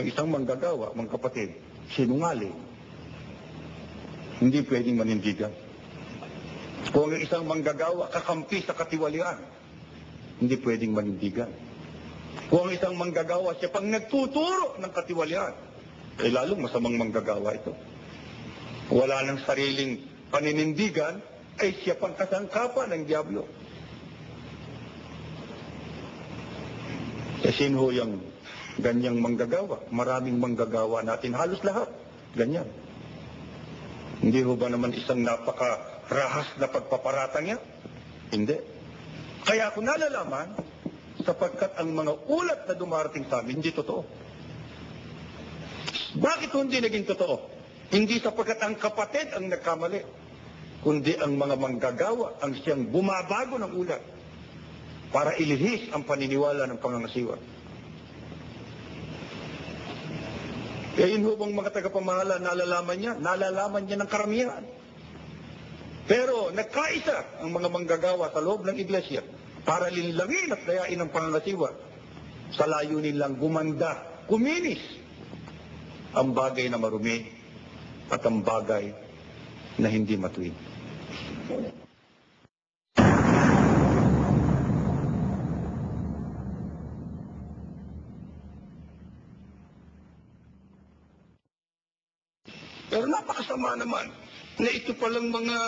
Ang isang manggagawa, mga kapatid, sinungaling, hindi pwedeng manindigan. Kung ang isang manggagawa, kakampi sa katiwalian, hindi pwedeng manindigan. Kung ang isang manggagawa, siya pang nagtuturo ng katiwalian, eh lalong masamang manggagawa ito. Wala ng sariling paninindigan, ay siya pang kasangkapan ng Diablo. Eh sino ho yung ganyang manggagawa? Maraming manggagawa natin, halos lahat. Ganyan. Hindi ho ba naman isang napakarahas na pagpaparatang yan? Hindi. Kaya ako nalalaman, sapagkat ang mga ulat na dumarating sa amin, hindi totoo. Bakit hindi naging totoo? Hindi sapagkat ang kapatid ang nagkamali, kundi ang mga manggagawa ang siyang bumabago ng ulat para ilihis ang paniniwala ng pangangasiwa. Kaya yun ho bang mga tagapamahala, nalalaman niya? Nalalaman niya ng karamihan. Pero nagkaisa ang mga manggagawa sa loob ng iglesia para linlangin at dayain ang pangangasiwa sa layunin lang gumanda, kuminis ang bagay na marumi at ang bagay na hindi matuwid. Pero napakasama naman na ito palang mga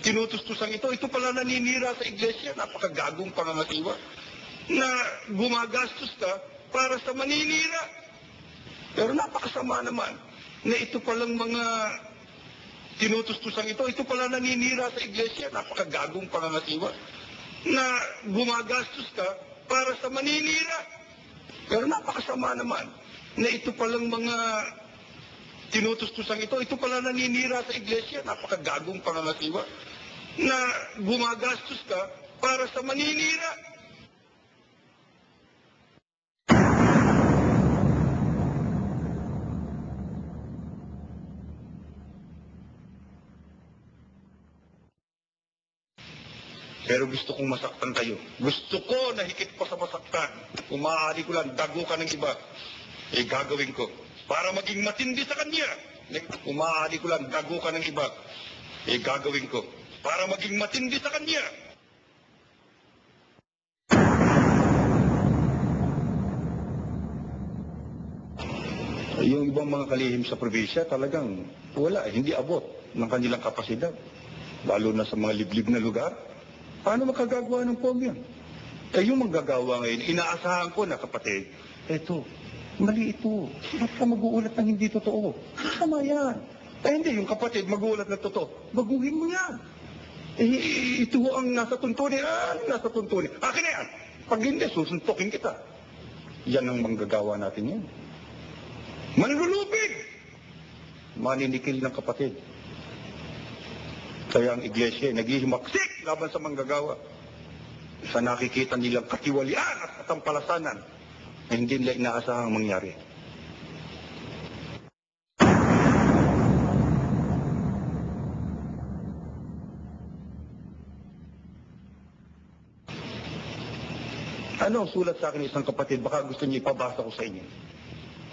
tinutustusan ito, ito pala naninira sa iglesia, napakagagong pangangasiwa, na gumagastos ka para sa maninira. Pero napakasama naman na ito palang mga tinutustusan ito, ito pala naninira sa iglesia, napakagagong pangangasiwa, na gumagastos ka para sa maninira. Pero napakasama naman na ito palang mga tinutustusan ito, ito pala naninira sa iglesia, napakagagong pangangasiwa, na gumagastos ka para sa maninira. Pero gusto kong masaktan kayo. Gusto ko na higit pa sa masaktan. Kung maaari ko lang, dago ka ng iba. Eh, gagawin ko. Para maging matindi sa kanya. Maaari ko lang, dago ka ng iba. Eh, gagawin ko. Para maging matindi sa kanya. Yung ibang mga kalihim sa probinsya talagang wala, hindi abot ng kanilang kapasidad. Lalo na sa mga liblib na lugar. Paano makagagawa ng pom yan? Eh yung manggagawa ngayon, inaasahan ko na kapatid, eto, mali ito. Ba't ka mag-uulat ng hindi totoo? Tama yan. Eh hindi, yung kapatid mag-uulat na totoo. Baguhin mo yan. Eh, ito ang nasa tuntunin. Ah, ano nasa tuntunin? Akin na yan. Pag hindi, susuntokin kita. Yan ang manggagawa natin yan. Manlulupig! Maninikil ng kapatid. Kaya ang iglesia ay naghihimaksik laban sa manggagawa. Sa nakikita nilang katiwalian at katampalasanan na hindi nila inaasahang mangyari. Ano ang sulat sa akin ng isang kapatid? Baka gusto niyo ipabasa ko sa inyo.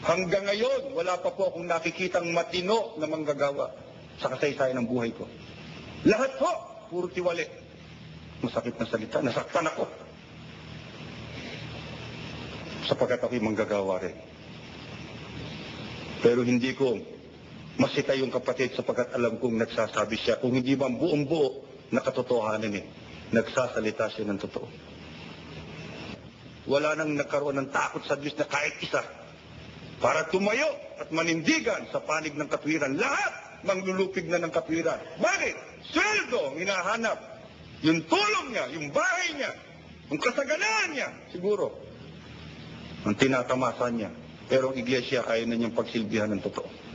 Hanggang ngayon, wala pa po akong nakikitang matino na manggagawa sa kasaysayan ng buhay ko. Lahat po, puro tiwali. Masakit na salita, nasaktan ako. Sapagkat ako'y manggagawa rin. Pero hindi ko masita yung kapatid sapagkat alam kong nagsasabi siya. Kung hindi ba buong buo na katotohanan eh, nagsasalita siya ng totoo. Wala nang nagkaroon ng takot sa Diyos na kahit isa para tumayo at manindigan sa panig ng katwiran. Lahat manglulupig na ng katwiran. Bakit? Sweldo ang hinahanap. Yung tulong niya, yung bahay niya, yung kasaganaan niya, siguro. Ang tinatamasan niya. Pero ang iglesia ayaw na niyang pagsilbihan ng totoo.